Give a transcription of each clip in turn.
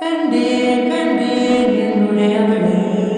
കണ്ടേ കണ്ടേ നിന്നുടെ അവളെ.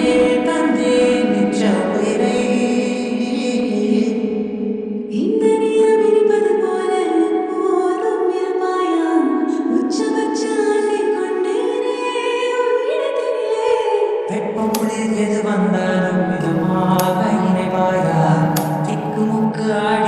எது வந்தாலும் மிதமாக இணைவாயா திக்குமுக்கு ஆள்